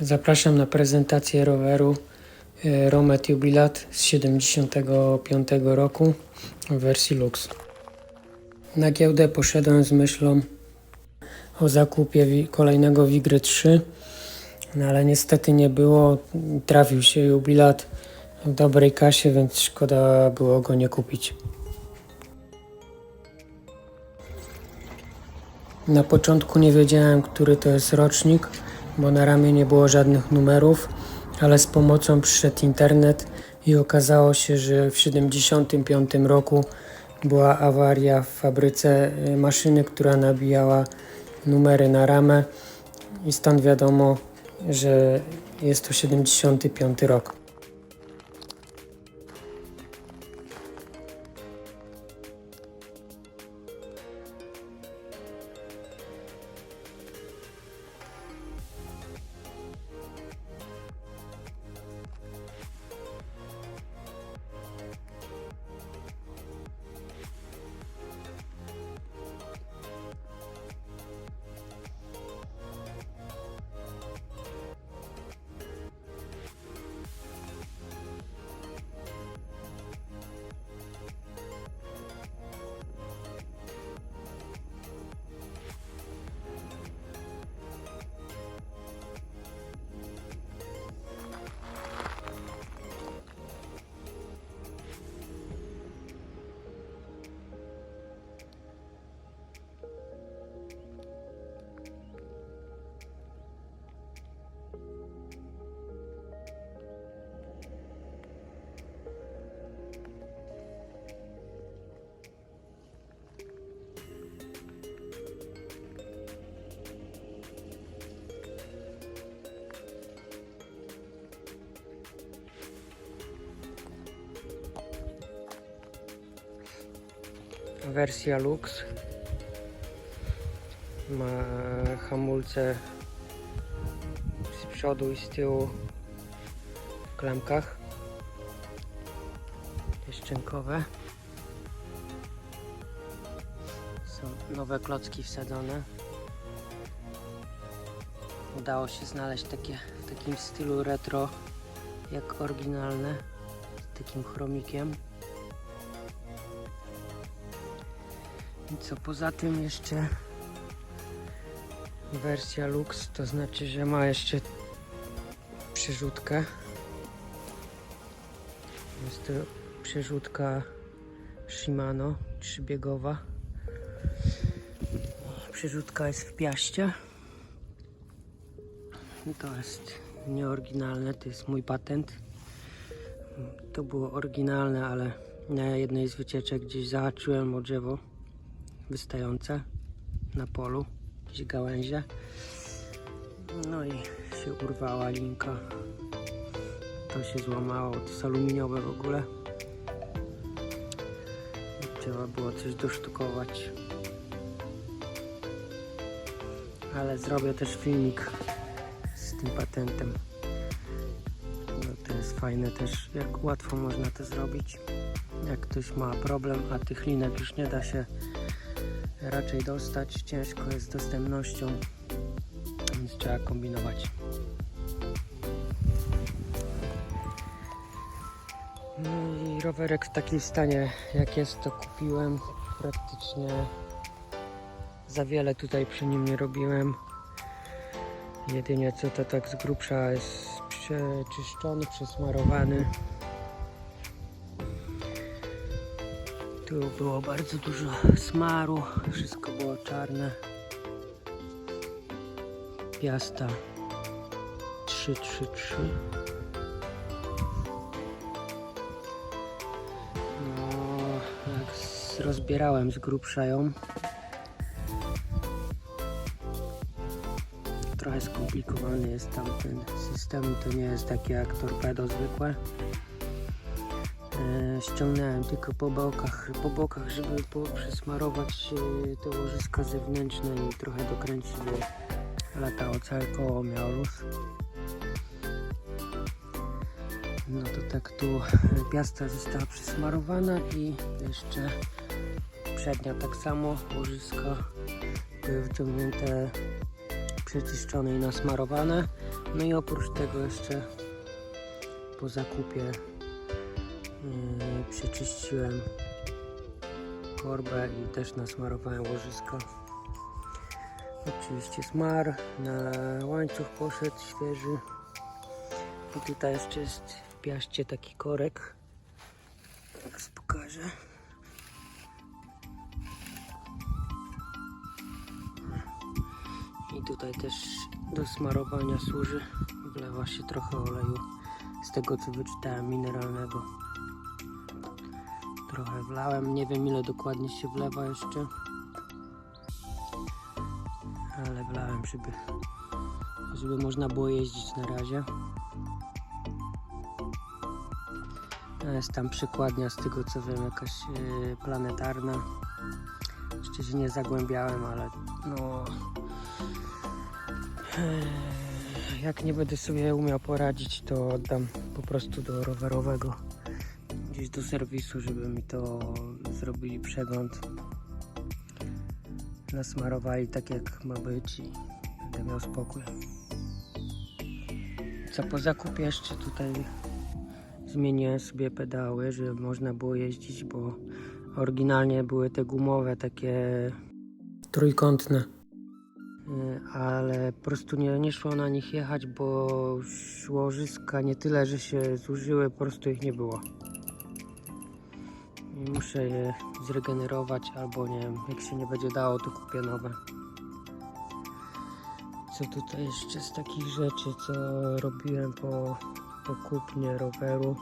Zapraszam na prezentację roweru e, Romet Jubilat z 75 roku w wersji Lux. Na giełdę poszedłem z myślą o zakupie kolejnego Wigry 3, no ale niestety nie było. Trafił się Jubilat w dobrej kasie, więc szkoda było go nie kupić. Na początku nie wiedziałem, który to jest rocznik, bo na ramię nie było żadnych numerów, ale z pomocą przyszedł internet i okazało się, że w 1975 roku była awaria w fabryce y, maszyny, która nabijała numery na ramę i stąd wiadomo, że jest to 75 rok. Wersja Lux ma hamulce z przodu i z tyłu w klamkach pieszczynkowe. Są nowe klocki wsadzone. Udało się znaleźć takie w takim stylu retro jak oryginalne z takim chromikiem. I co poza tym jeszcze wersja Lux, to znaczy, że ma jeszcze przerzutkę. Jest to przerzutka Shimano trzybiegowa. Przerzutka jest w piaście. I to jest nieoryginalne, to jest mój patent. To było oryginalne, ale na jednej z wycieczek gdzieś zahaczyłem o drzewo wystające na polu, gdzieś gałęzie. No i się urwała linka. To się złamało, to jest aluminiowe w ogóle. Trzeba było coś dosztukować. Ale zrobię też filmik z tym patentem. No to jest fajne też, jak łatwo można to zrobić. Jak ktoś ma problem, a tych linek już nie da się raczej dostać. Ciężko jest z dostępnością, więc trzeba kombinować. No i rowerek w takim stanie jak jest to kupiłem. Praktycznie za wiele tutaj przy nim nie robiłem. Jedynie co to tak z grubsza jest przeczyszczony, przesmarowany. Tu było bardzo dużo smaru, wszystko było czarne. Piasta 333. No, jak rozbierałem z grubsza ją. Trochę skomplikowany jest tam ten system, to nie jest takie jak torpedo zwykłe. Ściągnąłem tylko po bokach, po bokach, żeby po, przesmarować e, te łożyska zewnętrzne i trochę dokręcić, żeby latało całe koło, miało luz. No to tak tu piasta została przesmarowana i jeszcze przednia tak samo, łożyska były wciągnięte przeczyszczone i nasmarowane. No i oprócz tego jeszcze po zakupie przeczyściłem korbę i też nasmarowałem łożysko. Oczywiście smar na łańcuch poszedł świeży. I tutaj jeszcze jest w piaście taki korek. Teraz pokażę. I tutaj też do smarowania służy. Wlewa się trochę oleju z tego co wyczytałem mineralnego. Trochę wlałem, nie wiem ile dokładnie się wlewa jeszcze. Ale wlałem, żeby, żeby można było jeździć na razie. Jest tam przykładnia z tego co wiem, jakaś e, planetarna. Jeszcze się nie zagłębiałem, ale no. e, Jak nie będę sobie umiał poradzić, to oddam po prostu do rowerowego. Gdzieś do serwisu, żeby mi to zrobili przegląd. Nasmarowali tak jak ma być i będę miał spokój. Co po zakupie jeszcze tutaj zmieniłem sobie pedały, żeby można było jeździć, bo oryginalnie były te gumowe takie trójkątne. Y, Ale po prostu nie, nie szło na nich jechać, bo łożyska nie tyle, że się zużyły, po prostu ich nie było. Muszę je zregenerować, albo nie wiem, jak się nie będzie dało, to kupię nowe. Co tutaj jeszcze z takich rzeczy, co robiłem po, po kupnie roweru?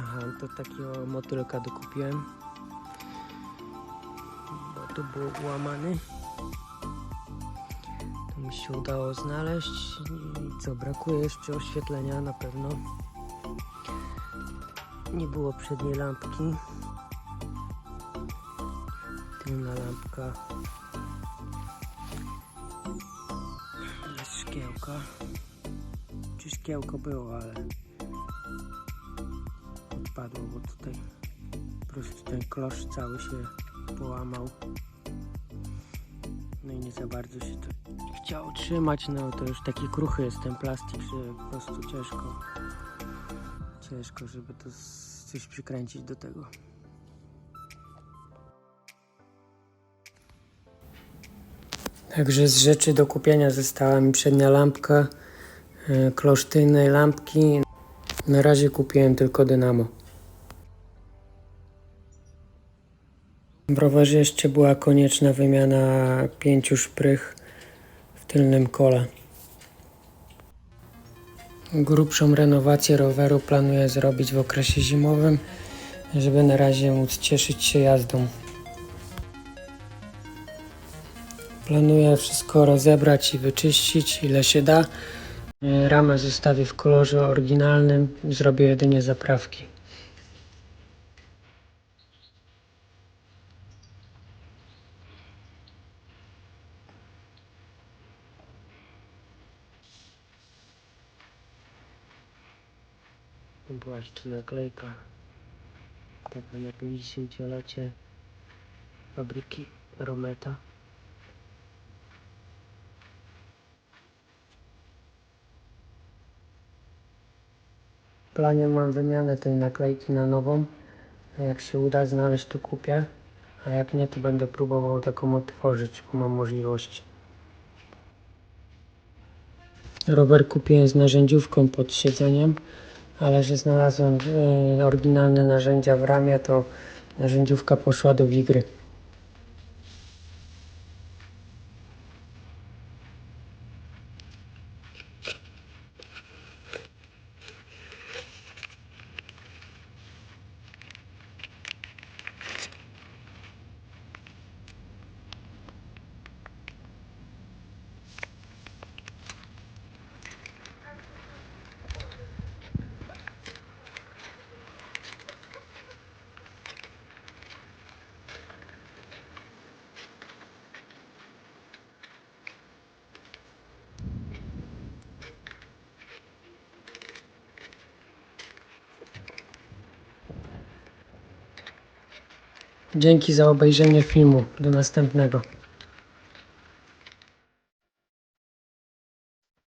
Aha, to takiego motylka dokupiłem, bo tu był łamany. To mi się udało znaleźć. I co, brakuje jeszcze oświetlenia na pewno. Nie było przedniej lampki. Tylna lampka. Jest szkiełka. Czy szkiełko było, ale odpadło, bo tutaj po prostu ten klosz cały się połamał. No i nie za bardzo się to chciało trzymać, no to już taki kruchy jest ten plastik, że po prostu ciężko ciężko, żeby to coś przykręcić do tego. Także z rzeczy do kupienia została mi przednia lampka, e, klosz tylnej lampki. Na razie kupiłem tylko dynamo. W rowerze jeszcze była konieczna wymiana pięciu szprych w tylnym kole. Grubszą renowację roweru planuję zrobić w okresie zimowym, żeby na razie móc cieszyć się jazdą. Planuję wszystko rozebrać i wyczyścić ile się da. Ramę zostawię w kolorze oryginalnym, zrobię jedynie zaprawki. Była jeszcze naklejka. Taka na 50-lecie fabryki Rometa. W planie mam wymianę tej naklejki na nową. Jak się uda znaleźć, to kupię. A jak nie, to będę próbował taką otworzyć, bo mam możliwość. Rower kupiłem z narzędziówką pod siedzeniem, ale że znalazłem e, oryginalne narzędzia w ramie, to narzędziówka poszła do wigry. Dzięki za obejrzenie filmu. Do następnego.